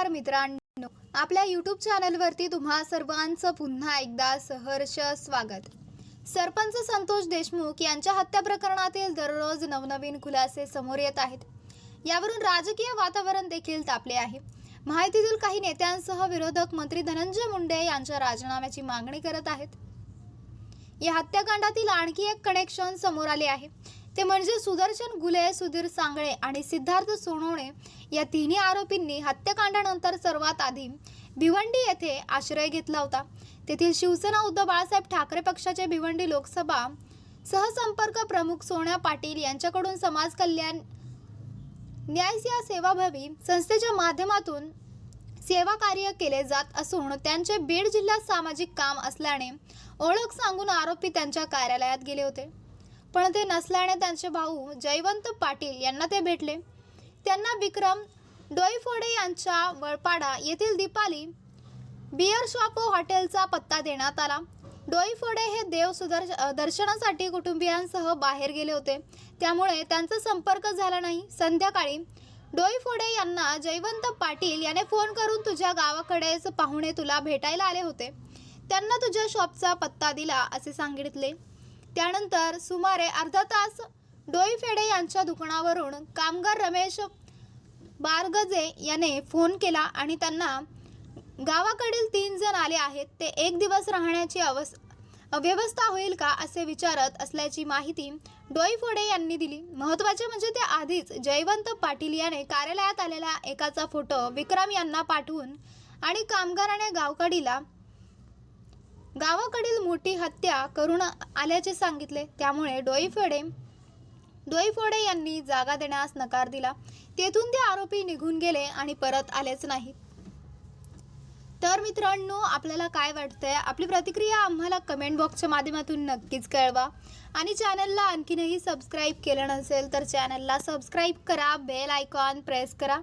नमस्कार मित्रांनो आपल्या यूट्यूब चॅनलवरती तुम्हा सर्वांचं पुन्हा एकदा सहर्ष स्वागत. सरपंच संतोष देशमुख यांच्या हत्या प्रकरणातील दररोज नवनवीन खुलासे समोर येत आहेत. यावरून राजकीय वातावरण देखील तापले आहे. माहितीतील काही नेत्यांसह विरोधक मंत्री धनंजय मुंडे यांच्या राजीनाम्याची मागणी करत आहेत. या हत्याकांडातील आणखी एक कनेक्शन समोर आले आहे. ते म्हणजे सुदर्शन गुले सुधीर सांगळे आणि सिद्धार्थ सोनवणे या तिन्ही आरोपींनी हत्याकांडानंतर सर्वात आधी भिवंडी येथे आश्रय घेतला होता. तेथील शिवसेना उद्धव बाळासाहेब ठाकरे पक्षाचे भिवंडी लोकसभा सहसंपर्क प्रमुख सोन्या पाटील यांच्याकडून समाज कल्याण न्याय सेवाभावी संस्थेच्या माध्यमातून सेवा कार्य केले जात असून त्यांचे बीड जिल्ह्यात सामाजिक काम असल्याने ओळख सांगून आरोपी त्यांच्या कार्यालयात गेले होते. पण ते नसल्याने त्यांचे भाऊ जयवंत पाटील यांना ते भेटले. त्यांना विक्रम डोईफोडे यांच्या वळपाडा येथील दीपाली बियर शॉप व हॉटेलचा पत्ता देण्यात आला. डोईफोडे हे देव सुदर्श दर्शनासाठी कुटुंबियांसह बाहेर गेले होते. त्यामुळे त्यांचा संपर्क झाला नाही. संध्याकाळी डोईफोडे यांना जयवंत पाटील याने फोन करून तुझ्या गावाकडेच पाहुणे तुला भेटायला आले होते. त्यांना तुझ्या शॉपचा पत्ता दिला असे सांगितले. त्यानंतर सुमारे अर्धा तास डोईफेडे यांच्या दुकानावरून कामगार रमेश बारगजे याने फोन केला आणि त्यांना गावाकडील तीन जण आले आहेत ते एक दिवस राहण्याची अवस व्यवस्था होईल का? असे विचारत असल्याची माहिती डोईफोडे यांनी दिली. महत्त्वाचे म्हणजे ते आधीच जयवंत पाटील याने कार्यालयात आलेल्या एकाचा फोटो विक्रम यांना पाठवून आणि कामगाराने गावकडीला गावाकडील मोठी हत्या करून आल्याचे सांगितले. त्यामुळे डोईफोडे डोईफोडे यांनी जागा देण्यास नकार दिला. तेथून ते आरोपी निघून गेले आणि परत आलेच नाहीत. तर मित्रांनो आपल्याला काय वाटतंय? आपली प्रतिक्रिया आम्हाला कमेंट बॉक्सच्या माध्यमातून नक्कीच कळवा. आणि चॅनलला आणखीनही सबस्क्राईब केलं नसेल तर चॅनलला सबस्क्राईब करा बेल आयकॉन प्रेस करा.